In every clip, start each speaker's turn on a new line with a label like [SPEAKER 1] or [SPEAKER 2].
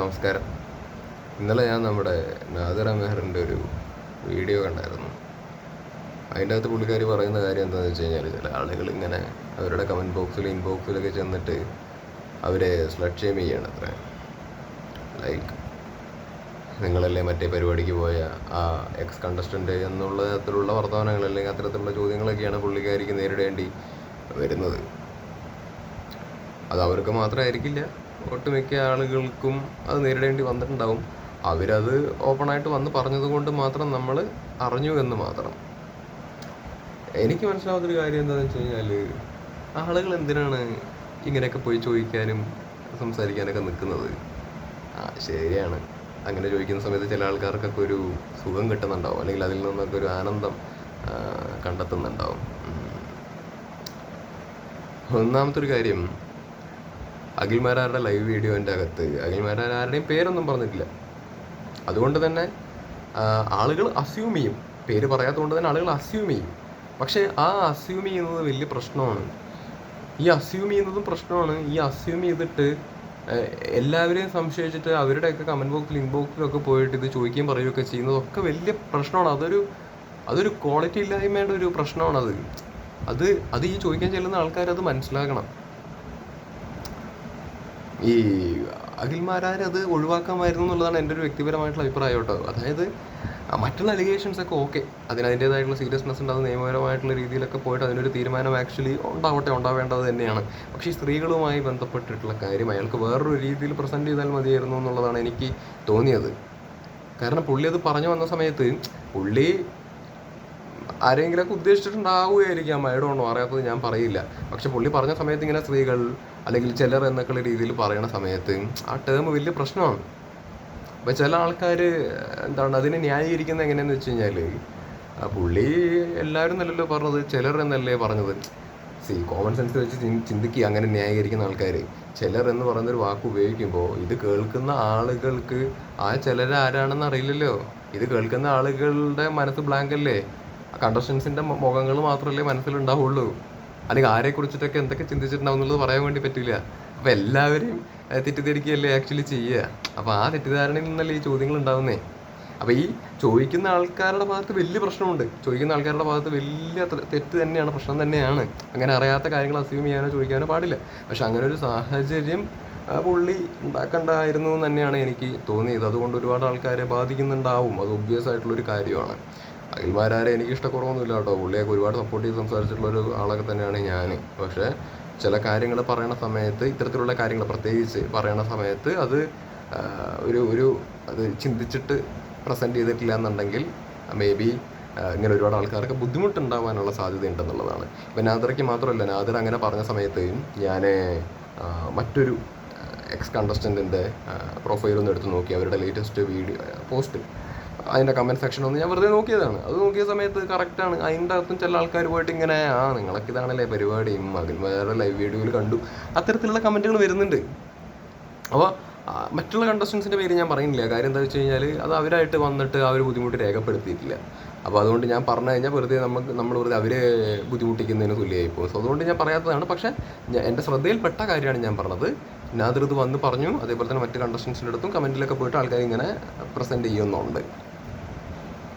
[SPEAKER 1] നമസ്കാരം. ഇന്നലെ ഞാൻ നമ്മുടെ നാദിറ മെഹറിന്റെ ഒരു വീഡിയോ കണ്ടായിരുന്നു. അതിന്റെ അകത്ത് പുള്ളിക്കാരി പറയുന്ന കാര്യം എന്താണെന്ന് വെച്ച് കഴിഞ്ഞാൽ ചില ആളുകൾ ഇങ്ങനെ അവരുടെ കമന്റ് ബോക്സിൽ ഇൻബോക്സിലൊക്കെ ചെന്നിട്ട് അവരെ സ്ലഡ് ഷെയിം ചെയ്യാണ് അത്ര ലൈക്ക് നിങ്ങളല്ലേ മറ്റേ പരിപാടിക്ക് പോയ ആ എക്സ് കണ്ടസ്റ്റന്റ് എന്നുള്ള തരത്തിലുള്ള വർത്തമാനങ്ങൾ അല്ലെങ്കിൽ അത്തരത്തിലുള്ള ചോദ്യങ്ങളൊക്കെയാണ് പുള്ളിക്കാരിക്ക് നേരിടേണ്ടി വരുന്നത്. അത് അവർക്ക് മാത്രമായിരിക്കില്ല. ഒട്ടുമിക്ക ആളുകൾക്കും അത് നേരിടേണ്ടി വന്നിട്ടുണ്ടാവും. അവരത് ഓപ്പണായിട്ട് വന്ന് പറഞ്ഞത് കൊണ്ട് മാത്രം നമ്മൾ അറിഞ്ഞു എന്ന് മാത്രം. എനിക്ക് മനസ്സിലാവാത്തൊരു കാര്യം എന്താണെന്ന് വെച്ച് കഴിഞ്ഞാൽ ആളുകൾ എന്തിനാണ് ഇങ്ങനെയൊക്കെ പോയി ചോദിക്കാനും സംസാരിക്കാനൊക്കെ നിൽക്കുന്നത്? ആ ശരിയാണ്. അങ്ങനെ ചോദിക്കുന്ന സമയത്ത് ചില ആൾക്കാർക്കൊക്കെ ഒരു സുഖം കിട്ടുന്നുണ്ടാവും. അല്ലെങ്കിൽ അതിൽ നിന്നൊക്കെ ഒരു ആനന്ദം കണ്ടെത്തുന്നുണ്ടാവും. ഒന്നാമത്തെ ഒരു കാര്യം അഖിൽമാരാരുടെ ലൈവ് വീഡിയോന്റെ അകത്ത്. അഖിൽമാരാരുടെയും പേരൊന്നും പറഞ്ഞിട്ടില്ല. അതുകൊണ്ട് തന്നെ ആളുകൾ അസ്യൂം ചെയ്യും. പേര് പറയാത്തതുകൊണ്ട് തന്നെ ആളുകൾ അസ്യൂം ചെയ്യും. പക്ഷേ ആ അസ്യൂം ചെയ്യുന്നത് വലിയ പ്രശ്നമാണ്. ഈ അസ്യൂം ചെയ്യുന്നതും പ്രശ്നമാണ്. ഈ അസ്യൂം ചെയ്തിട്ട് എല്ലാവരെയും സംശയിച്ചിട്ട് അവരുടെയൊക്കെ കമന്റ് ബോക്സിൽ ഇൻബോക്സിലൊക്കെ പോയിട്ട് ഇത് ചോദിക്കുകയും പറയുകയൊക്കെ ചെയ്യുന്നതൊക്കെ വലിയ പ്രശ്നമാണ്. അതൊരു അതൊരു ക്വാളിറ്റി ഇല്ലായ്മയുടെ ഒരു പ്രശ്നമാണത്. അത് അത് ഈ ചോദിക്കാൻ ചെല്ലുന്ന ആൾക്കാർ അത് മനസ്സിലാക്കണം. ഈ അഖിൽമാരാർ അത് ഒഴിവാക്കാമായിരുന്നു എന്നുള്ളതാണ് എന്റെ ഒരു വ്യക്തിപരമായിട്ടുള്ള അഭിപ്രായം കേട്ടോ. അതായത് മറ്റുള്ള അലിഗേഷൻസ് ഒക്കെ ഓക്കെ അതിന് അതിന്റേതായിട്ടുള്ള സീരിയസ്നെസ് ഉണ്ട് അത് നിയമപരമായിട്ടുള്ള രീതിയിലൊക്കെ പോയിട്ട് അതിനൊരു തീരുമാനം ആക്ച്വലി ഉണ്ടാവട്ടെ ഉണ്ടാവേണ്ടത് തന്നെയാണ്. പക്ഷേ സ്ത്രീകളുമായി ബന്ധപ്പെട്ടിട്ടുള്ള കാര്യം അയാൾക്ക് വേറൊരു രീതിയിൽ പ്രസന്റ് ചെയ്താൽ മതിയായിരുന്നു എന്നുള്ളതാണ് എനിക്ക് തോന്നിയത്. കാരണം പുള്ളി അത് പറഞ്ഞു വന്ന സമയത്ത് പുള്ളി ആരെങ്കിലൊക്കെ ഉദ്ദേശിച്ചിട്ടുണ്ടാവുകയായിരിക്കാം ഐ ഡോണ്ട് നോ അറിയാത്തത് ഞാൻ പറയില്ല. പക്ഷെ പുള്ളി പറഞ്ഞ സമയത്ത് ഇങ്ങനെ സ്ത്രീകൾ അല്ലെങ്കിൽ ചിലർ എന്നൊക്കെയുള്ള രീതിയിൽ പറയുന്ന സമയത്ത് ആ ടേം വലിയ പ്രശ്നമാണ്. അപ്പം ചില ആൾക്കാർ എന്താണ് അതിനെ ന്യായീകരിക്കുന്നത് എങ്ങനെയാന്ന് വെച്ച് കഴിഞ്ഞാൽ പുള്ളി എല്ലാവരും നല്ലല്ലോ പറഞ്ഞത് ചിലർ എന്നല്ലേ പറഞ്ഞത്. സി കോമൺ സെൻസ് വെച്ച് ചിന്തിക്കുക അങ്ങനെ ന്യായീകരിക്കുന്ന ആൾക്കാർ ചിലർ എന്ന് പറയുന്നൊരു വാക്ക് ഉപയോഗിക്കുമ്പോൾ ഇത് കേൾക്കുന്ന ആളുകൾക്ക് ആ ചിലർ ആരാണെന്ന് അറിയില്ലല്ലോ. ഇത് കേൾക്കുന്ന ആളുകളുടെ മനസ്സ് ബ്ലാങ്ക് അല്ലേ? കണ്ടസ്റ്റൻസിന്റെ മുഖങ്ങൾ മാത്രമല്ലേ മനസ്സിലുണ്ടാവുള്ളൂ. അല്ലെങ്കിൽ ആരെ കുറിച്ചിട്ടൊക്കെ എന്തൊക്കെ ചിന്തിച്ചിട്ടുണ്ടാവും എന്നുള്ളത് പറയാൻ വേണ്ടി പറ്റില്ല അപ്പൊ എല്ലാവരെയും തെറ്റിദ്ധരിക്കുകയല്ലേ ആക്ച്വലി ചെയ്യുക. അപ്പൊ ആ തെറ്റിദ്ധാരണയിൽ നിന്നല്ലേ ഈ ചോദ്യങ്ങൾ ഉണ്ടാവുന്നേ. അപ്പൊ ഈ ചോദിക്കുന്ന ആൾക്കാരുടെ ഭാഗത്ത് വലിയ പ്രശ്നമുണ്ട്. ചോദിക്കുന്ന ആൾക്കാരുടെ ഭാഗത്ത് വലിയ തെറ്റ് തന്നെയാണ് പ്രശ്നം തന്നെയാണ്. അങ്ങനെ അറിയാത്ത കാര്യങ്ങൾ അസ്യൂം ചെയ്യാനോ ചോദിക്കാനോ പാടില്ല. പക്ഷെ അങ്ങനെ ഒരു സാഹചര്യം പുള്ളി ഉണ്ടാക്കണ്ടായിരുന്നു എന്ന് തന്നെയാണ് എനിക്ക് തോന്നിയത്. അതുകൊണ്ട് ഒരുപാട് ആൾക്കാരെ ബാധിക്കുന്നുണ്ടാവും. അത് ഒബ്വിയസ് ആയിട്ടുള്ള ഒരു കാര്യമാണ് അഖിൽമാരാരെ എനിക്ക് ഇഷ്ടക്കുറവൊന്നുമില്ല കേട്ടോ. പുള്ളിയൊക്കെ ഒരുപാട് സപ്പോർട്ട് ചെയ്ത് സംസാരിച്ചിട്ടുള്ള ഒരു ആളൊക്കെ തന്നെയാണ് ഞാൻ പക്ഷേ ചില കാര്യങ്ങൾ പറയണ സമയത്ത് ഇത്തരത്തിലുള്ള കാര്യങ്ങൾ പ്രത്യേകിച്ച് പറയണ സമയത്ത് അത് ഒരു ഒരു അത് ചിന്തിച്ചിട്ട് പ്രസന്റ് ചെയ്തിട്ടില്ല എന്നുണ്ടെങ്കിൽ മേ ബി ഇങ്ങനെ ഒരുപാട് ആൾക്കാർക്ക് ബുദ്ധിമുട്ടുണ്ടാവാനുള്ള സാധ്യത ഉണ്ടെന്നുള്ളതാണ് ഇപ്പം നാദറയ്ക്ക് മാത്രമല്ല നാദർ അങ്ങനെ പറഞ്ഞ സമയത്ത് ഞാൻ മറ്റൊരു എക്സ് കണ്ടസ്റ്റന്റിന്റെ പ്രൊഫൈലൊന്നും എടുത്ത് നോക്കി. അവരുടെ ലേറ്റസ്റ്റ് വീഡിയോ പോസ്റ്റ് അതിന്റെ കമന്റ് സെക്ഷൻ ഒന്ന്. ഞാൻ വെറുതെ നോക്കിയതാണ്. അത് നോക്കിയ സമയത്ത് കറക്റ്റാണ് അതിന്റെ അകത്തും ചില ആൾക്കാർ പോയിട്ട് ഇങ്ങനെ ആ നിങ്ങളൊക്കെ ഇതാണല്ലേ പരിപാടി. വേറെ ലൈവ് വീഡിയോയിൽ കണ്ടു. അത്തരത്തിലുള്ള കമന്റുകൾ വരുന്നുണ്ട്. അപ്പോൾ മറ്റുള്ള കണ്ടസ്റ്റൻസിന്റെ പേര് ഞാൻ പറയുന്നില്ല. കാര്യം എന്താ വെച്ച് കഴിഞ്ഞാൽ അത് അവരായിട്ട് വന്നിട്ട് ആ ഒരു ബുദ്ധിമുട്ട് രേഖപ്പെടുത്തിയിട്ടില്ല. അപ്പോൾ അതുകൊണ്ട് ഞാൻ പറഞ്ഞു കഴിഞ്ഞാൽ വെറുതെ നമുക്ക് നമ്മൾ വെറുതെ അവരെ ബുദ്ധിമുട്ടിക്കുന്നതിന് തുല്യമായി പോകും സോ അതുകൊണ്ട് ഞാൻ പറയാത്തതാണ്. പക്ഷേ എന്റെ ശ്രദ്ധയിൽപ്പെട്ട കാര്യമാണ് ഞാൻ പറഞ്ഞത്. നാദിർ ഇത് വന്ന് പറഞ്ഞു. അതേപോലെ തന്നെ മറ്റ് കണ്ടസ്റ്റൻസിന്റെ അടുത്തും കമന്റിലൊക്കെ പോയിട്ട് ആൾക്കാർ ഇങ്ങനെ പ്രസന്റ് ചെയ്യുന്നുണ്ട്.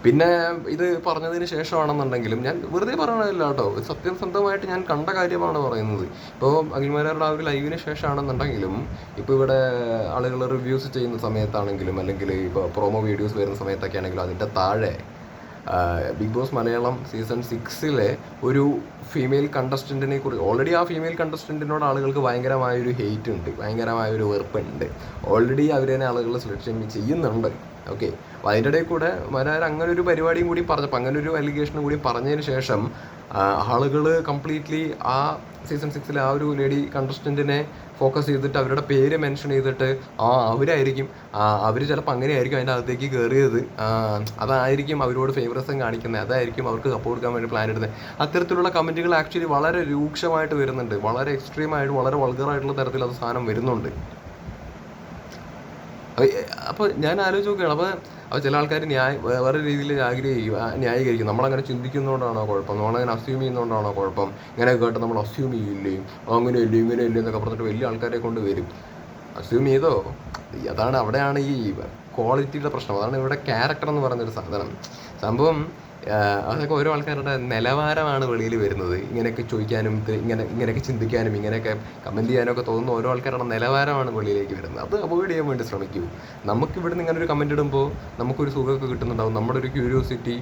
[SPEAKER 1] പിന്നെ ഇത് പറഞ്ഞതിന് ശേഷമാണെന്നുണ്ടെങ്കിലും ഞാൻ വെറുതെ പറയണതല്ല കേട്ടോ. സത്യസന്ധമായിട്ട് ഞാൻ കണ്ട കാര്യമാണ് പറയുന്നത്. ഇപ്പോൾ അഖിൽമാരുടെ ആ ഒരു ലൈവിന് ശേഷമാണെന്നുണ്ടെങ്കിലും ഇപ്പോൾ ഇവിടെ ആളുകൾ റിവ്യൂസ് ചെയ്യുന്ന സമയത്താണെങ്കിലും അല്ലെങ്കിൽ ഇപ്പോൾ പ്രൊമോ വീഡിയോസ് വരുന്ന സമയത്തൊക്കെ ആണെങ്കിലും അതിന്റെ താഴെ ബിഗ് ബോസ് മലയാളം സീസൺ സിക്സിലെ ഒരു ഫീമെയിൽ കണ്ടസ്റ്റന്റിനെ കുറിച്ച് ഓൾറെഡി ആ ഫീമെയിൽ കണ്ടസ്റ്റന്റിനോട് ആളുകൾക്ക് ഭയങ്കരമായൊരു ഹെയ്റ്റ് ഉണ്ട് ഭയങ്കരമായൊരു വെറുപ്പുണ്ട്. ഓൾറെഡി അവർ തന്നെ ആളുകൾ സെലക്ഷൻ ചെയ്യുന്നുണ്ട്. ഓക്കെ അപ്പോൾ അതിന്റെ ഇടയിൽ കൂടെ വരാൻ അങ്ങനെ ഒരു പരിപാടിയും കൂടി പറഞ്ഞപ്പോൾ അങ്ങനെ ഒരു അലിഗേഷനും കൂടി പറഞ്ഞതിന് ശേഷം ആളുകൾ കംപ്ലീറ്റ്ലി ആ സീസൺ സിക്സിലെ ആ ഒരു ലേഡി കണ്ടസ്റ്റന്റിനെ ഫോക്കസ് ചെയ്തിട്ട് അവരുടെ പേര് മെൻഷൻ ചെയ്തിട്ട് ആ അവരായിരിക്കും. അവർ ചിലപ്പോൾ അങ്ങനെയായിരിക്കും അതിന്റെ അകത്തേക്ക് കയറിയത് അതായിരിക്കും അവരോട് ഫേവറസം കാണിക്കുന്നത്. അതായിരിക്കും അവർക്ക് കപ്പ് കൊടുക്കാൻ വേണ്ടി പ്ലാൻ ഇടുന്നത്. അത്തരത്തിലുള്ള കമന്റുകൾ ആക്ച്വലി വളരെ രൂക്ഷമായിട്ട് വരുന്നുണ്ട്. വളരെ എക്സ്ട്രീമായിട്ട് വളരെ വൾഗറായിട്ടുള്ള തരത്തിൽ അത് സാധനം വരുന്നുണ്ട്. അപ്പോൾ ഞാൻ ആലോചിച്ച് നോക്കുകയാണ്. അപ്പോൾ അപ്പോൾ ചില ആൾക്കാർ ന്യായ വേറെ രീതിയിൽ ആഗ്രഹിക്കും ന്യായീകരിക്കും. നമ്മളങ്ങനെ ചിന്തിക്കുന്നതുകൊണ്ടാണോ കുഴപ്പം? നമ്മളങ്ങനെ അസ്യൂം ചെയ്യുന്നതുകൊണ്ടാണോ കുഴപ്പം? ഇങ്ങനെ കേട്ട് നമ്മൾ അസ്യൂം ചെയ്യില്ലേ? അങ്ങനെയല്ലേ ഇങ്ങനെയല്ലേ എന്നൊക്കെ പറഞ്ഞിട്ട് വലിയ ആൾക്കാരെ കൊണ്ട് വരും. അസ്യൂം ചെയ്തോ? അതാണ് അവിടെയാണ് ഈ ക്വാളിറ്റിയുടെ പ്രശ്നം. അതാണ് ഇവിടെ ക്യാരക്ടർ എന്ന് പറയുന്നൊരു സാധനം. സംഭവം അതൊക്കെ ഓരോ ആൾക്കാരുടെ നിലവാരമാണ് വെളിയിൽ വരുന്നത്. ഇങ്ങനെയൊക്കെ ചോദിക്കാനും ഇങ്ങനെ ഇങ്ങനെയൊക്കെ ചിന്തിക്കാനും ഇങ്ങനെയൊക്കെ കമന്റ് ചെയ്യാനൊക്കെ തോന്നുന്ന ഓരോ ആൾക്കാരുടെ നിലവാരമാണ് വെളിയിലേക്ക് വരുന്നത്. അത് അവോയ്ഡ് ചെയ്യാൻ വേണ്ടി ശ്രമിക്കൂ. നമുക്ക് ഇവിടുന്ന് ഇങ്ങനെ ഒരു കമന്റ് ഇടുമ്പോൾ നമുക്കൊരു സുഖമൊക്കെ കിട്ടുന്നുണ്ടാവും. നമ്മുടെ ഒരു ക്യൂരിയോസിറ്റി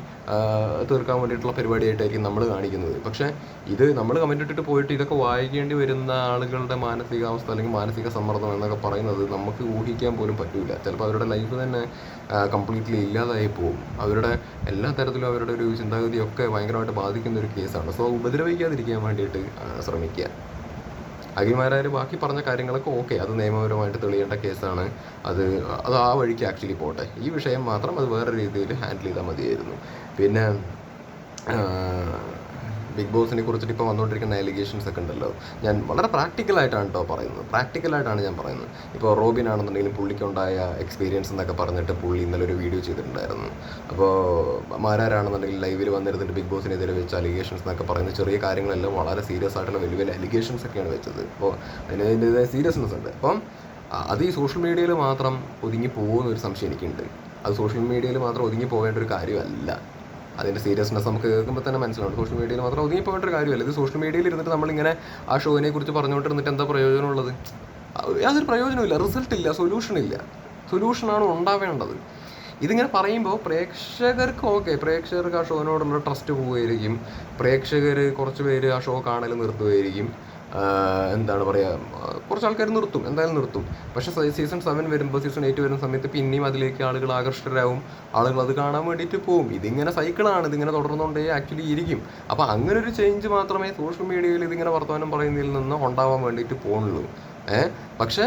[SPEAKER 1] തീർക്കാൻ വേണ്ടിയിട്ടുള്ള പരിപാടിയായിട്ടായിരിക്കും നമ്മൾ കാണിക്കുന്നത്. പക്ഷേ ഇത് നമ്മൾ കമന്റ് ഇട്ടിട്ട് പോയിട്ട് ഇതൊക്കെ വായിക്കേണ്ടി വരുന്ന ആളുകളുടെ മാനസികാവസ്ഥ അല്ലെങ്കിൽ മാനസിക സമ്മർദ്ദം എന്നൊക്കെ പറയുന്നത് നമുക്ക് ഊഹിക്കാൻ പോലും പറ്റില്ല ചിലപ്പോൾ അവരുടെ ലൈഫ് തന്നെ കംപ്ലീറ്റ്ലി ഇല്ലാതായി പോകും. അവരുടെ എല്ലാ തരത്തിലും അവരുടെ ഒരു ചിന്താഗതിയൊക്കെ ഭയങ്കരമായിട്ട് ബാധിക്കുന്ന ഒരു കേസാണ്. സോ ഉപദ്രവിക്കാതിരിക്കാൻ വേണ്ടിയിട്ട് ശ്രമിക്കുക. അഖിൽമാരാർ ബാക്കി പറഞ്ഞ കാര്യങ്ങളൊക്കെ ഓക്കെ അത് നിയമപരമായിട്ട് തെളിയേണ്ട കേസാണ്. അത് അത് ആ വഴിക്ക് ആക്ച്വലി പോട്ടെ. ഈ വിഷയം മാത്രം അത് വേറെ രീതിയിൽ ഹാൻഡിൽ ചെയ്താൽ മതിയായിരുന്നു. പിന്നെ ബിഗ് ബോസിനെ കുറിച്ചിട്ട് ഇപ്പോൾ വന്നുകൊണ്ടിരിക്കുന്ന അലിഗേഷൻസ് ഒക്കെ ഉണ്ടല്ലോ. ഞാൻ വളരെ പ്രാക്ടിക്കലായിട്ടാണ് കേട്ടോ പറയുന്നത്. പ്രാക്ടിക്കലായിട്ടാണ് ഞാൻ പറയുന്നത്. ഇപ്പോൾ റോബിൻ ആണെന്നുണ്ടെങ്കിലും പുള്ളിക്കുണ്ടായ എക്സ്പീരിയൻസ് എന്നൊക്കെ പറഞ്ഞിട്ട് പുള്ളി ഇന്നലെ ഒരു വീഡിയോ ചെയ്തിട്ടുണ്ടായിരുന്നു. അപ്പോൾ മാരാരാണെന്നുണ്ടെങ്കിൽ ലൈവിൽ വന്നിരുന്നിട്ട് ബിഗ് ബോസിനെതിരെ വെച്ച അലിഗേഷൻസ് എന്നൊക്കെ പറയുന്ന ചെറിയ കാര്യങ്ങളെല്ലാം വളരെ സീരിയസ് ആയിട്ടുള്ള വലിയ വലിയ അലിഗേഷൻസ് ഒക്കെയാണ് വെച്ചത്. അപ്പോൾ അതിന് അതിന്റെതായ സീരിയസ്നെസ് ഉണ്ട്. അപ്പം അത് ഈ സോഷ്യൽ മീഡിയയിൽ മാത്രം ഒതുങ്ങി പോകുന്ന ഒരു സംശയം എനിക്കുണ്ട്. അത് സോഷ്യൽ മീഡിയയിൽ മാത്രം ഒതുങ്ങി പോകേണ്ട ഒരു കാര്യമല്ല. അതിന്റെ സീരിയസ്നെസ് നമുക്ക് കേൾക്കുമ്പോൾ തന്നെ മനസ്സിലാവും. സോഷ്യൽ മീഡിയയിൽ മാത്രം ഒതുങ്ങി പോകേണ്ട ഒരു കാര്യമല്ല. ഇത് സോഷ്യൽ മീഡിയയിൽ ഇരുന്നിട്ട് നമ്മളിങ്ങനെ ആ ഷോയിനെ കുറിച്ച് പറഞ്ഞുകൊണ്ടിരുന്നിട്ട് എന്താ പ്രയോജനമുള്ളത്? യാതൊരു പ്രയോജനമില്ല റിസൾട്ട് ഇല്ല. സൊല്യൂഷൻ ഇല്ല. സൊല്യൂഷനാണ് ഉണ്ടാവേണ്ടത്. ഇതിങ്ങനെ പറയുമ്പോൾ പ്രേക്ഷകർക്ക് ഓക്കെ. പ്രേക്ഷകർക്ക് ആ ഷോനോടുള്ള ട്രസ്റ്റ് പോവുകയായിരിക്കും. പ്രേക്ഷകർ കുറച്ച് പേര് ആ ഷോ കാണൽ നിർത്തുകയായിരിക്കും. ആഹ് എന്താണ് പറയുക കുറച്ച് ആൾക്കാർ നിർത്തും എന്തായാലും നിർത്തും. പക്ഷേ സീസൺ സെവൻ വരുമ്പോൾ സീസൺ എയ്റ്റ് വരുന്ന സമയത്ത് പിന്നെയും അതിലേക്ക് ആളുകൾ ആകർഷകരാകും ആളുകൾ അത് കാണാൻ വേണ്ടിയിട്ട് പോകും ഇതിങ്ങനെ സൈക്കിളാണ് ഇതിങ്ങനെ തുടർന്നുകൊണ്ടേ ആക്ച്വലി ഇരിക്കും. അപ്പോൾ അങ്ങനെ ഒരു ചേഞ്ച് മാത്രമേ സോഷ്യൽ മീഡിയയിൽ ഇതിങ്ങനെ വർത്തമാനം പറയുന്നതിൽ നിന്ന് ഉണ്ടാവാൻ വേണ്ടിയിട്ട് പോകുന്നുള്ളൂ ഏഹ് പക്ഷേ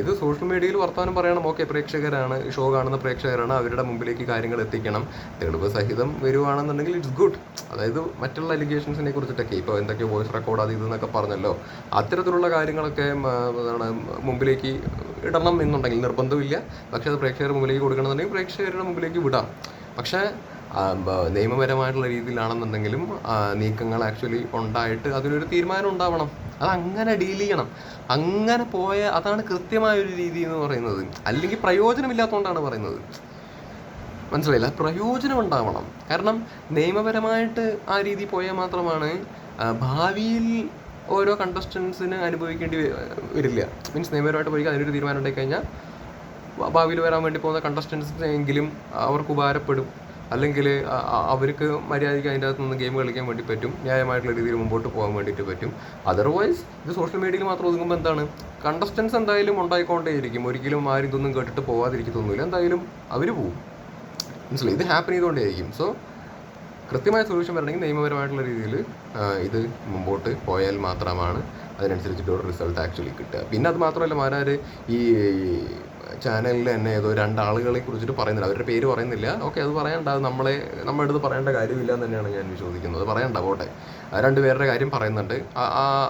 [SPEAKER 1] ഇത് സോഷ്യൽ മീഡിയയിൽ വർത്തമാനം പറയണം. ഓക്കെ പ്രേക്ഷകരാണ് ഷോ കാണുന്ന പ്രേക്ഷകരാണ് അവരുടെ മുമ്പിലേക്ക് കാര്യങ്ങൾ എത്തിക്കണം. തെളിവ് സഹിതം വരുവാണെന്നുണ്ടെങ്കിൽ ഇറ്റ്സ് ഗുഡ് അതായത് മറ്റുള്ള അലിഗേഷൻസിനെ കുറിച്ചിട്ടൊക്കെ. ഇപ്പോൾ എന്തൊക്കെ വോയിസ് റെക്കോർഡ് അത് ഇതെന്നൊക്കെ പറഞ്ഞല്ലോ. അത്തരത്തിലുള്ള കാര്യങ്ങളൊക്കെ എന്താണ് മുമ്പിലേക്ക് ഇടണം എന്നുണ്ടെങ്കിൽ നിർബന്ധമില്ല. പക്ഷേ അത് പ്രേക്ഷകരുടെ മുമ്പിലേക്ക് കൊടുക്കണമെന്നുണ്ടെങ്കിൽ പ്രേക്ഷകരുടെ മുമ്പിലേക്ക് വിടാം. പക്ഷേ നിയമപരമായിട്ടുള്ള രീതിയിലാണെന്നുണ്ടെങ്കിലും നീക്കങ്ങൾ ആക്ച്വലി ഉണ്ടായിട്ട് അതിനൊരു തീരുമാനം ഉണ്ടാവണം. അത് അങ്ങനെ ഡീൽ ചെയ്യണം. അങ്ങനെ പോയ അതാണ് കൃത്യമായ ഒരു രീതി എന്ന് പറയുന്നത്. അല്ലെങ്കിൽ പ്രയോജനമില്ലാത്തതുകൊണ്ടാണ് പറയുന്നത്. മനസ്സിലായില്ല? പ്രയോജനം ഉണ്ടാവണം കാരണം നിയമപരമായിട്ട് ആ രീതി പോയാൽ മാത്രമാണ് ഭാവിയിൽ ഓരോ കണ്ടസ്റ്റൻസിന് അനുഭവിക്കേണ്ടി വരില്ല. മീൻസ് നിയമപരമായിട്ട് പോയി അതിനൊരു തീരുമാനം ഉണ്ടായി കഴിഞ്ഞാൽ ഭാവിയിൽ വരാൻ വേണ്ടി പോകുന്ന കണ്ടസ്റ്റൻസിനെങ്കിലും അവർക്ക് ഉപകാരപ്പെടും. അല്ലെങ്കിൽ അവർക്ക് മര്യാദയ്ക്ക് അതിന്റെ അകത്ത് നിന്ന് ഗെയിം കളിക്കാൻ വേണ്ടി പറ്റും ന്യായമായിട്ടുള്ള രീതിയിൽ മുമ്പോട്ട് പോകാൻ വേണ്ടിയിട്ട് പറ്റും. അതർവൈസ് ഇത് സോഷ്യൽ മീഡിയയിൽ മാത്രം ഒതുങ്ങുമ്പോൾ എന്താണ്? കണ്ടസ്റ്റൻസ് എന്തായാലും ഉണ്ടായിക്കൊണ്ടേയിരിക്കും. ഒരിക്കലും ആരും ഇതൊന്നും കേട്ടിട്ട് പോകാതിരിക്കത്തൊന്നുമില്ല എന്തായാലും അവർ പോവും. മനസ്സിലായി? ഇത് ഹാപ്പൻ ചെയ്തുകൊണ്ടേയിരിക്കും. സോ കൃത്യമായ സൊല്യൂഷൻ വരണമെങ്കിൽ നിയമപരമായിട്ടുള്ള രീതിയിൽ ഇത് മുമ്പോട്ട് പോയാൽ മാത്രമാണ് അതിനനുസരിച്ചിട്ട് റിസൾട്ട് ആക്ച്വലി കിട്ടുക. പിന്നെ അത് മാത്രമല്ല മാരാർ ഈ ചാനലിൽ തന്നെ ഏതോ രണ്ടാളുകളെ കുറിച്ചിട്ട് പറയുന്നില്ല അവരുടെ പേര് പറയുന്നില്ല. ഓക്കെ അത് പറയണ്ട. അത് നമ്മളെ നമ്മുടെ അടുത്ത് പറയേണ്ട കാര്യമില്ല എന്ന് തന്നെയാണ് ഞാൻ വിശ്വസിക്കുന്നത്. പറയണ്ട പോട്ടെ. രണ്ടുപേരുടെ കാര്യം പറയുന്നുണ്ട്.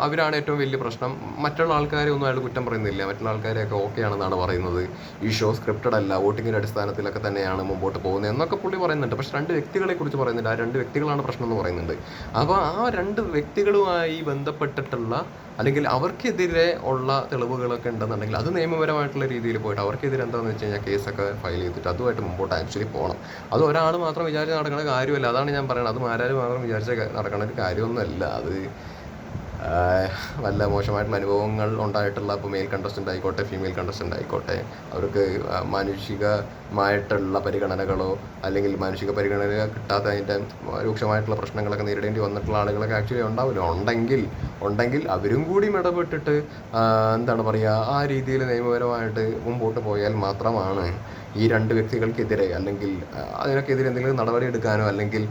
[SPEAKER 1] അവരാണ് ഏറ്റവും വലിയ പ്രശ്നം. മറ്റുള്ള ആൾക്കാരെ ഒന്നും അയാൾ കുറ്റം പറയുന്നില്ല. മറ്റുള്ള ആൾക്കാരെയൊക്കെ ഓക്കെ ആണെന്നാണ് പറയുന്നത്. ഈ ഷോ സ്ക്രിപ്റ്റഡ് അല്ല. വോട്ടിങ്ങിന്റെ അടിസ്ഥാനത്തിലൊക്കെ തന്നെയാണ് മുമ്പോട്ട് പോകുന്നത് എന്നൊക്കെ പുള്ളി പറയുന്നുണ്ട്. പക്ഷെ രണ്ട് വ്യക്തികളെ കുറിച്ച് പറയുന്നുണ്ട്. ആ രണ്ട് വ്യക്തികളാണ് പ്രശ്നം എന്ന് പറയുന്നുണ്ട്. അപ്പോൾ ആ രണ്ട് വ്യക്തികളുമായി ബന്ധപ്പെട്ടിട്ടുള്ള അല്ലെങ്കിൽ അവർക്കെതിരെ ഉള്ള തെളിവുകളൊക്കെ ഉണ്ടെന്നുണ്ടെങ്കിൽ അത് നിയമപരമായിട്ടുള്ള രീതിയിൽ പോയിട്ട് അവർക്കെതിരെ എന്താണെന്ന് വെച്ച് കഴിഞ്ഞാൽ കേസൊക്കെ ഫയൽ ചെയ്തിട്ട് അതുമായിട്ട് മുമ്പോട്ട് ആക്ച്വലി പോകണം അത് ഒരാൾ മാത്രം വിചാരിച്ച് നടക്കുന്ന കാര്യമല്ല. അതാണ് ഞാൻ പറയുന്നത് അത് മാരാർ മാത്രം വിചാരിച്ച നടക്കുന്ന ഒരു കാര്യമൊന്നുമല്ല അത് വല്ല മോശമായിട്ടുള്ള അനുഭവങ്ങൾ ഉണ്ടായിട്ടുള്ള ഇപ്പോൾ മെയിൽ കണ്ടസ്റ്റന്റ് ആയിക്കോട്ടെ ഫീമെയിൽ കണ്ടസ്റ്റന്റ് ആയിക്കോട്ടെ അവർക്ക് മാനുഷികമായിട്ടുള്ള പരിഗണനകളോ അല്ലെങ്കിൽ മാനുഷിക പരിഗണന കിട്ടാത്ത അതിന്റെ രൂക്ഷമായിട്ടുള്ള പ്രശ്നങ്ങളൊക്കെ നേരിടേണ്ടി വന്നിട്ടുള്ള ആളുകളൊക്കെ ആക്ച്വലി ഉണ്ടാവില്ല. ഉണ്ടെങ്കിൽ ഉണ്ടെങ്കിൽ അവരും കൂടി ഇടപെട്ടിട്ട് എന്താണ് പറയുക ആ രീതിയിൽ നിയമപരമായിട്ട് മുമ്പോട്ട് പോയാൽ മാത്രമാണ് ഈ രണ്ട് വ്യക്തികൾക്കെതിരെ അല്ലെങ്കിൽ അതിനൊക്കെതിരെ എന്തെങ്കിലും നടപടി എടുക്കാനോ അല്ലെങ്കിൽ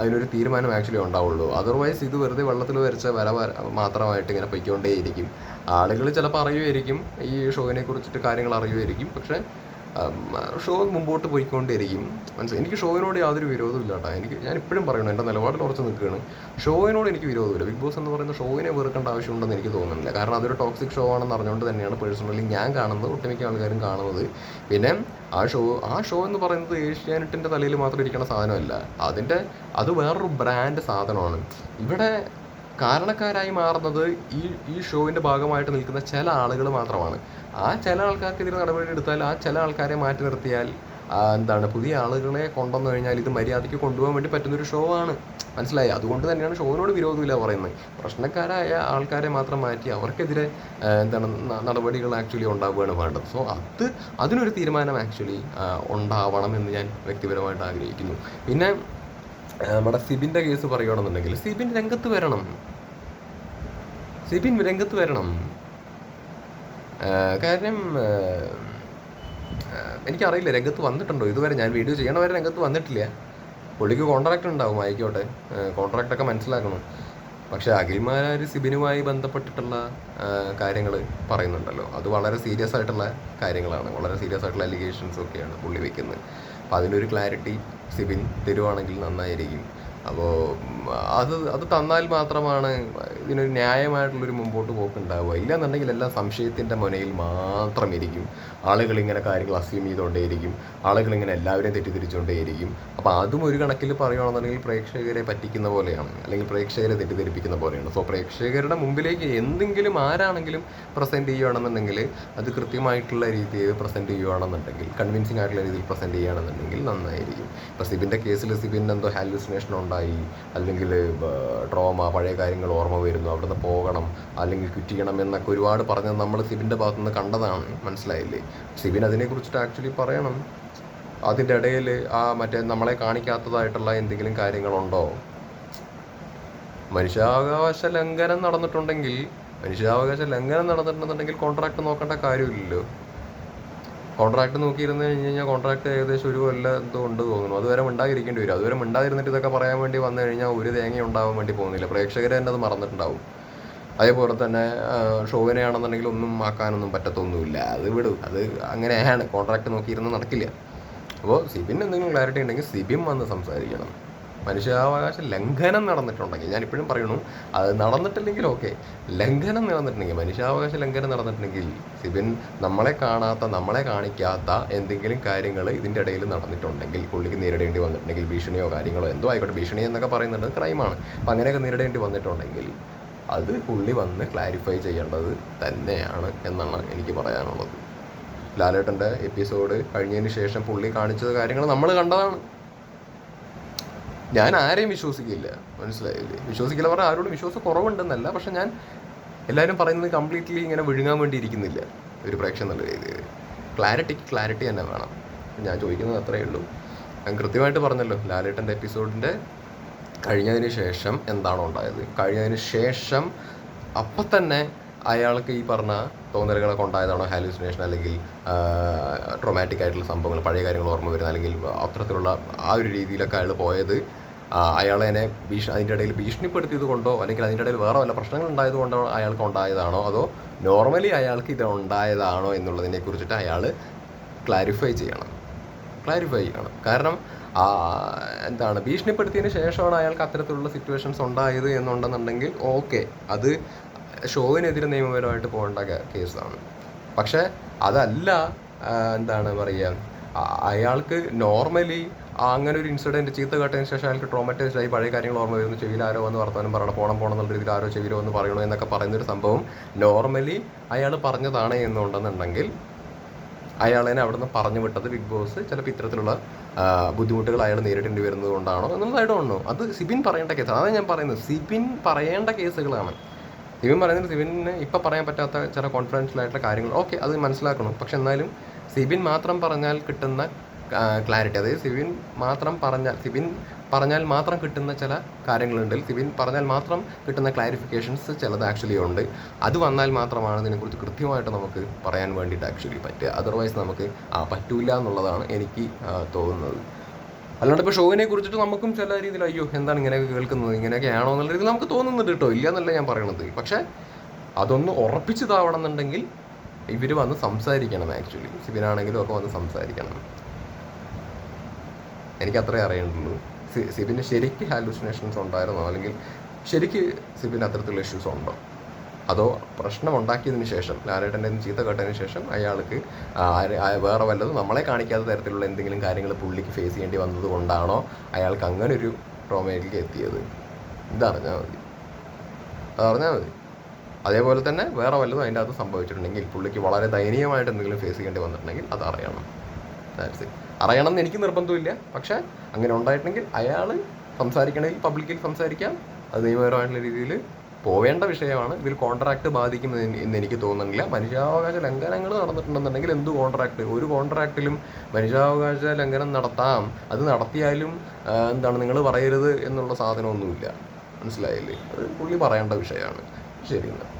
[SPEAKER 1] അതിനൊരു തീരുമാനം ആക്ച്വലി ഉണ്ടാവുള്ളൂ. അതർവൈസ് ഇത് വെറുതെ വെള്ളത്തിൽ വരച്ച വര മാത്രമായിട്ട് ഇങ്ങനെ പൊയ്ക്കൊണ്ടേയിരിക്കും. ആളുകൾ ചിലപ്പോൾ അറിയുമായിരിക്കും ഈ ഷോയിനെ കുറിച്ചിട്ട് കാര്യങ്ങൾ അറിയുമായിരിക്കും. പക്ഷേ ഷോ മുമ്പോട്ട് പോയിക്കൊണ്ടേയിരിക്കും. മനസ്സിലായി എനിക്ക് ഷോയിനോട് യാതൊരു വിരോധവും ഇല്ല കേട്ടോ എനിക്ക് ഞാൻ ഇപ്പോഴും പറയണം എന്റെ നിലപാടിൽ ഉറച്ച് നിൽക്കുകയാണ് ഷോയിനോട് എനിക്ക് വിരോധമില്ല. ബിഗ് ബോസ് എന്ന് പറയുന്ന ഷോയിനെ വെറുക്കേണ്ട ആവശ്യമുണ്ടെന്ന് എനിക്ക് തോന്നുന്നില്ല. കാരണം അതൊരു ടോക്സിക് ഷോ ആണെന്ന് അറിഞ്ഞുകൊണ്ട് തന്നെയാണ് പേഴ്സണലി ഞാൻ കാണുന്നത് ഒട്ടുമിക്ക ആൾക്കാരും കാണുന്നത്. പിന്നെ ആ ഷോ ആ ഷോ എന്ന് പറയുന്നത് ഏഷ്യാനെറ്റിന്റെ തലയിൽ മാത്രം ഇരിക്കുന്ന സാധനമല്ല. അതിന്റെ അത് വേറൊരു ബ്രാൻഡ് സാധനമാണ്. ഇവിടെ കാരണക്കാരായി മാറുന്നത് ഈ ഈ ഷോവിന്റെ ഭാഗമായിട്ട് നിൽക്കുന്ന ചില ആളുകൾ മാത്രമാണ്. ആ ചില ആൾക്കാർക്കെതിരെ നടപടി എടുത്താൽ ആ ചില ആൾക്കാരെ മാറ്റി നിർത്തിയാൽ എന്താണ് പുതിയ ആളുകളെ കൊണ്ടുവന്നു കഴിഞ്ഞാൽ ഇത് മര്യാദയ്ക്ക് കൊണ്ടുപോകാൻ വേണ്ടി പറ്റുന്നൊരു ഷോ ആണ്. മനസ്സിലായി? അതുകൊണ്ട് തന്നെയാണ് ഷോവിനോട് വിരോധമില്ല പറയുന്നത്. പ്രശ്നക്കാരായ ആൾക്കാരെ മാത്രം മാറ്റി അവർക്കെതിരെ എന്താണ് നടപടികൾ ആക്ച്വലി ഉണ്ടാവുകയാണ് വേണ്ടത്. സോ അത് അതിനൊരു തീരുമാനം ആക്ച്വലി ഉണ്ടാവണം എന്ന് ഞാൻ വ്യക്തിപരമായിട്ട് ആഗ്രഹിക്കുന്നു. പിന്നെ നമ്മുടെ സിബിന്റെ കേസ് പറയുകയാണെന്നുണ്ടെങ്കിൽ സിബിൻ രംഗത്ത് വരണം. സിബിൻ രംഗത്ത് വരണം. കാരണം എനിക്കറിയില്ല രംഗത്ത് വന്നിട്ടുണ്ടോ? ഇതുവരെ ഞാൻ വീഡിയോ ചെയ്യണ വരെ രംഗത്ത് വന്നിട്ടില്ല. പുള്ളിക്ക് കോൺട്രാക്ട് ഉണ്ടാവും ആയിക്കോട്ടെ. കോൺട്രാക്റ്റ് ഒക്കെ മനസ്സിലാക്കണം. പക്ഷേ അഖിൽമാരാർ സിബിനുമായി ബന്ധപ്പെട്ടിട്ടുള്ള കാര്യങ്ങൾ പറയുന്നുണ്ടല്ലോ. അത് വളരെ സീരിയസ് ആയിട്ടുള്ള കാര്യങ്ങളാണ്. വളരെ സീരിയസ് ആയിട്ടുള്ള അലിഗേഷൻസ് ഒക്കെയാണ് പുള്ളി വയ്ക്കുന്നത് അപ്പോൾ അതിനൊരു ക്ലാരിറ്റി സിബിൻ തരുവാണെങ്കിൽ നന്നായിരിക്കും. അപ്പോൾ അത് അത് തന്നാൽ മാത്രമാണ് ഇതിനൊരു ന്യായമായിട്ടുള്ളൊരു മുമ്പോട്ട് പോക്കുണ്ടാവുക. ഇല്ലാന്നുണ്ടെങ്കിൽ എല്ലാം സംശയത്തിന്റെ മുനയിൽ മാത്രം ഇരിക്കും ആളുകൾ ഇങ്ങനെ കാര്യങ്ങൾ അസ്യൂം ചെയ്തുകൊണ്ടേയിരിക്കും. ആളുകൾ ഇങ്ങനെ എല്ലാവരെയും തെറ്റിദ്ധരിച്ചുകൊണ്ടേയിരിക്കും. അപ്പോൾ അതും ഒരു കണക്കിൽ പറയുകയാണെന്നുണ്ടെങ്കിൽ പ്രേക്ഷകരെ പറ്റിക്കുന്ന പോലെയാണ്. അല്ലെങ്കിൽ പ്രേക്ഷകരെ തെറ്റിദ്ധരിപ്പിക്കുന്ന പോലെയാണ്. സോ പ്രേക്ഷകരുടെ മുമ്പിലേക്ക് എന്തെങ്കിലും ആരാണെങ്കിലും പ്രസന്റ് ചെയ്യുകയാണെന്നുണ്ടെങ്കിൽ അത് കൃത്യമായിട്ടുള്ള രീതിയിൽ പ്രസന്റ് ചെയ്യുകയാണെന്നുണ്ടെങ്കിൽ കൺവിൻസിങ് ആയിട്ടുള്ള രീതിയിൽ പ്രസന്റ് ചെയ്യുകയാണെന്നുണ്ടെങ്കിൽ നന്നായിരിക്കും. ഇപ്പോൾ സിബിന്റെ കേസിൽ സിബിൻ എന്തോ ഹാലുസിനേഷൻ ഉണ്ടായി. അല്ലെങ്കിൽ ട്രോമ പഴയ കാര്യങ്ങൾ ഓർമ്മ വരുന്നു അവിടുന്ന് പോകണം അല്ലെങ്കിൽ ക്വിറ്റ് ചെയ്യണം എന്നൊക്കെ ഒരുപാട് പറഞ്ഞത് നമ്മൾ സിബിന്റെ ഭാഗത്തുനിന്ന് കണ്ടതാണ് മനസ്സിലായില്ലേ? സിബിൻ അതിനെക്കുറിച്ചിട്ട് ആക്ച്വലി പറയണം. അതിന്റെ ഇടയിൽ ആ മറ്റേ നമ്മളെ കാണിക്കാത്തതായിട്ടുള്ള എന്തെങ്കിലും കാര്യങ്ങളുണ്ടോ? മനുഷ്യാവകാശ ലംഘനം നടന്നിട്ടുണ്ടെങ്കിൽ മനുഷ്യാവകാശ ലംഘനം നടന്നിട്ടുണ്ടെന്നുണ്ടെങ്കിൽ കോൺട്രാക്ട് നോക്കേണ്ട കാര്യമില്ലല്ലോ. കോൺട്രാക്ട് നോക്കിയിരുന്നു കഴിഞ്ഞ് കഴിഞ്ഞാൽ കോൺട്രാക്ട് ഏകദേശം ഒരു കൊല്ലം എന്തോ ഉണ്ട് തോന്നുന്നു. അതുവരെ മിണ്ടാതിരിക്കേണ്ടി വരും. അതുവരെ മിണ്ടാതിരുന്നിട്ട് ഇതൊക്കെ പറയാൻ വേണ്ടി വന്നു കഴിഞ്ഞാൽ ഒരു തേങ്ങ ഉണ്ടാവാൻ വേണ്ടി പോകുന്നില്ല. പ്രേക്ഷകർ തന്നെ അത് മറന്നിട്ടുണ്ടാവും. അതേപോലെ തന്നെ ഷോവിനെയാണെന്നുണ്ടെങ്കിൽ ഒന്നും ആക്കാനൊന്നും പറ്റത്തൊന്നുമില്ല. അത് വിടും. അത് അങ്ങനെയാണ്. കോൺട്രാക്ട് നോക്കിയിരുന്ന് നടക്കില്ല. അപ്പോൾ സിബിൻ എന്തെങ്കിലും ക്ലാരിറ്റി ഉണ്ടെങ്കിൽ സിബിൻ വന്ന് സംസാരിക്കണം. മനുഷ്യാവകാശ ലംഘനം നടന്നിട്ടുണ്ടെങ്കിൽ ഞാൻ ഇപ്പോഴും പറയുന്നു അത് നടന്നിട്ടില്ലെങ്കിൽ ഓക്കെ ലംഘനം നടന്നിട്ടുണ്ടെങ്കിൽ മനുഷ്യാവകാശ ലംഘനം നടന്നിട്ടുണ്ടെങ്കിൽ സിബിൻ നമ്മളെ കാണാത്ത നമ്മളെ കാണിക്കാത്ത എന്തെങ്കിലും കാര്യങ്ങൾ ഇതിന്റെ ഇടയിൽ നടന്നിട്ടുണ്ടെങ്കിൽ പുള്ളിക്ക് നേരിടേണ്ടി വന്നിട്ടുണ്ടെങ്കിൽ ഭീഷണിയോ കാര്യങ്ങളോ എന്തോ ആയിക്കോട്ടെ. ഭീഷണി എന്നൊക്കെ പറയുന്നത് ക്രൈമാണ് അപ്പം അങ്ങനെയൊക്കെ നേരിടേണ്ടി വന്നിട്ടുണ്ടെങ്കിൽ അത് പുള്ളി വന്ന് ക്ലാരിഫൈ ചെയ്യേണ്ടത് തന്നെയാണ് എന്നാണ് എനിക്ക് പറയാനുള്ളത്. ലാലേട്ടന്റെ എപ്പിസോഡ് കഴിഞ്ഞതിന് ശേഷം പുള്ളി കാണിച്ചത് കാര്യങ്ങൾ നമ്മൾ കണ്ടതാണ്. ഞാൻ ആരെയും വിശ്വസിക്കില്ല. മനസ്സിലായില്ലേ? വിശ്വസിക്കില്ല പറഞ്ഞാൽ ആരോടും വിശ്വാസം കുറവുണ്ടെന്നല്ല. പക്ഷെ ഞാൻ എല്ലാവരും പറയുന്നത് കംപ്ലീറ്റ്ലി ഇങ്ങനെ വിഴുങ്ങാൻ വേണ്ടി ഇരിക്കുന്നില്ല ഒരു പ്രേക്ഷ എന്നുള്ള രീതിയിൽ. ക്ലാരിറ്റിക്ക് ക്ലാരിറ്റി തന്നെ വേണം. ഞാൻ ചോദിക്കുന്നത് അത്രയേ ഉള്ളൂ. ഞാൻ കൃത്യമായിട്ട് പറഞ്ഞല്ലോ ലാലേട്ടന്റെ എപ്പിസോഡിന്റെ കഴിഞ്ഞതിന് ശേഷം എന്താണോ ഉണ്ടായത്. കഴിഞ്ഞതിന് ശേഷം അപ്പം തന്നെ അയാൾക്ക് ഈ പറഞ്ഞ തോന്നലുകളൊക്കെ ഉണ്ടായതാണോ ഹാലൂസിനേഷൻ അല്ലെങ്കിൽ ട്രൊമാറ്റിക് ആയിട്ടുള്ള സംഭവങ്ങൾ പഴയ കാര്യങ്ങൾ ഓർമ്മ വരുന്ന അല്ലെങ്കിൽ അത്തരത്തിലുള്ള ആ ഒരു രീതിയിലൊക്കെ അയാൾ പോയത് അയാളെ എന്നെ ഭീഷ അതിന്റെ ഇടയിൽ ഭീഷണിപ്പെടുത്തിയത് കൊണ്ടോ അല്ലെങ്കിൽ അതിന്റെ ഇടയിൽ വേറെ വല്ല പ്രശ്നങ്ങൾ ഉണ്ടായത് കൊണ്ടോ അയാൾക്ക് ഉണ്ടായതാണോ അതോ നോർമലി അയാൾക്ക് ഇത് ഉണ്ടായതാണോ എന്നുള്ളതിനെ കുറിച്ചിട്ട് അയാൾ ക്ലാരിഫൈ ചെയ്യണം. ക്ലാരിഫൈ ചെയ്യണം. കാരണം എന്താണ് ഭീഷണിപ്പെടുത്തിയതിന് ശേഷമാണ് അയാൾക്ക് അത്തരത്തിലുള്ള സിറ്റുവേഷൻസ് ഉണ്ടായത് എന്നുണ്ടെന്നുണ്ടെങ്കിൽ ഓക്കെ അത് ഷോവിനെതിരെ നിയമപരമായിട്ട് പോകേണ്ട കേസാണ്. പക്ഷേ അതല്ല എന്താണ് പറയുക അയാൾക്ക് നോർമലി അങ്ങനെ ഒരു ഇൻസിഡന്റ് ചീത്ത കേട്ടതിന് ശേഷം അയാൾക്ക് ട്രോമറ്റൈസ്ഡ് ആയി പഴയ കാര്യങ്ങൾ ഓർമ്മ വരുന്നു. ചെവിയിൽ ആരോ വന്ന് വർത്തമാനം പറയണം പോണം പോകണം എന്നുള്ള രീതിയിൽ ആരോ ചെവിയിൽ വന്ന് പറയണോ എന്നൊക്കെ പറയുന്നൊരു സംഭവം നോർമലി അയാൾ പറഞ്ഞതാണ് എന്നുണ്ടെന്നുണ്ടെങ്കിൽ അയാളെ അവിടുന്ന് പറഞ്ഞു വിട്ടത് ബിഗ് ബോസ് ചിലപ്പോൾ ഇത്തരത്തിലുള്ള ബുദ്ധിമുട്ടുകൾ അയാൾ നേരിടേണ്ടി വരുന്നത് കൊണ്ടാണോ എന്നുള്ളത് ഐ ഡോണ്ട് നോ അത് സിബിൻ പറയേണ്ട കേസാണ്. അതാണ് ഞാൻ പറയുന്നത്. സിബിൻ പറയേണ്ട കേസുകളാണ്. സിബിൻ പറയുന്നത് സിബിന് ഇപ്പം പറയാൻ പറ്റാത്ത ചില കോൺഫിഡൻഷ്യൽ ആയിട്ടുള്ള കാര്യങ്ങൾ. ഓക്കെ അത് മനസ്സിലാക്കണം. പക്ഷെ എന്നാലും സിബിൻ മാത്രം പറഞ്ഞാൽ കിട്ടുന്ന ക്ലാരിറ്റി അതായത് സിബിൻ മാത്രം പറഞ്ഞാൽ സിബിൻ പറഞ്ഞാൽ മാത്രം കിട്ടുന്ന ചില കാര്യങ്ങളുണ്ട്. സിബിൻ പറഞ്ഞാൽ മാത്രം കിട്ടുന്ന ക്ലാരിഫിക്കേഷൻസ് ചിലത് ആക്ച്വലി ഉണ്ട്. അത് വന്നാൽ മാത്രമാണ് ഇതിനെക്കുറിച്ച് കൃത്യമായിട്ട് നമുക്ക് പറയാൻ വേണ്ടിയിട്ട് ആക്ച്വലി പറ്റുക. അതർവൈസ് നമുക്ക് ആ പറ്റൂല എന്നുള്ളതാണ് എനിക്ക് തോന്നുന്നത്. അല്ലാണ്ട് ഇപ്പോൾ ഷോവിനെ കുറിച്ചിട്ട് നമുക്കും ചില രീതിയിൽ അയ്യോ എന്താണ് ഇങ്ങനെയൊക്കെ കേൾക്കുന്നത്? ഇങ്ങനെയൊക്കെ ആണോ എന്നുള്ള രീതിയിൽ നമുക്ക് തോന്നുന്നുണ്ട് കേട്ടോ. ഇല്ല എന്നല്ല ഞാൻ പറയണത്. പക്ഷേ അതൊന്ന് ഉറപ്പിച്ചതാവണം എന്നുണ്ടെങ്കിൽ ഇവർ വന്ന് സംസാരിക്കണം ആക്ച്വലി സിബിനാണെങ്കിലും ഒക്കെ വന്ന് സംസാരിക്കണം. എനിക്ക് അത്രേ അറിയേണ്ടുള്ളൂ. സിബിന് ശരിക്ക് ഹാലുസിനേഷൻസ് ഉണ്ടായിരുന്നോ? അല്ലെങ്കിൽ ശരിക്ക് സിബിന് അത്തരത്തിലുള്ള ഇഷ്യൂസ് ഉണ്ടോ? അതോ പ്രശ്നം ഉണ്ടാക്കിയതിന് ശേഷം ലാലേട്ടന്റെ ചീത്ത കേട്ടതിന് ശേഷം അയാൾക്ക് വേറെ വല്ലതും നമ്മളെ കാണിക്കാത്ത തരത്തിലുള്ള എന്തെങ്കിലും കാര്യങ്ങൾ പുള്ളിക്ക് ഫേസ് ചെയ്യേണ്ടി വന്നത് കൊണ്ടാണോ അയാൾക്ക് അങ്ങനെ ഒരു ട്രോമയിലേക്ക് എത്തിയത്? ഇതറിഞ്ഞാൽ മതി. അതറിഞ്ഞാൽ മതി. അതേപോലെ തന്നെ വേറെ വല്ലതും അതിന്റെ അകത്ത് സംഭവിച്ചിട്ടുണ്ടെങ്കിൽ പുള്ളിക്ക് വളരെ ദയനീയമായിട്ട് എന്തെങ്കിലും ഫേസ് ചെയ്യേണ്ടി വന്നിട്ടുണ്ടെങ്കിൽ അത് അറിയണം. ദാറ്റ്സ് ഇറ്റ് അറിയണം എന്ന് എനിക്ക് നിർബന്ധമില്ല. പക്ഷേ അങ്ങനെ ഉണ്ടായിട്ടുണ്ടെങ്കിൽ അയാൾ സംസാരിക്കണമെങ്കിൽ പബ്ലിക്കിൽ സംസാരിക്കാം. അത് നിയമപരമായിട്ടുള്ള രീതിയിൽ പോവേണ്ട വിഷയമാണ്. ഇതിൽ കോൺട്രാക്ട് ബാധിക്കും എന്ന് എന്ന് എനിക്ക് തോന്നുന്നില്ല. മനുഷ്യാവകാശ ലംഘനങ്ങൾ നടന്നിട്ടുണ്ടെന്നുണ്ടെങ്കിൽ എന്ത് കോൺട്രാക്ട് ഒരു കോൺട്രാക്റ്റിലും മനുഷ്യാവകാശ ലംഘനം നടത്താം. അത് നടത്തിയാലും എന്താണ് നിങ്ങൾ പറയരുത് എന്നുള്ള സാധനമൊന്നുമില്ല. മനസ്സിലായില്ലേ? അത് പുള്ളി പറയേണ്ട വിഷയമാണ്. ശരി എന്നാൽ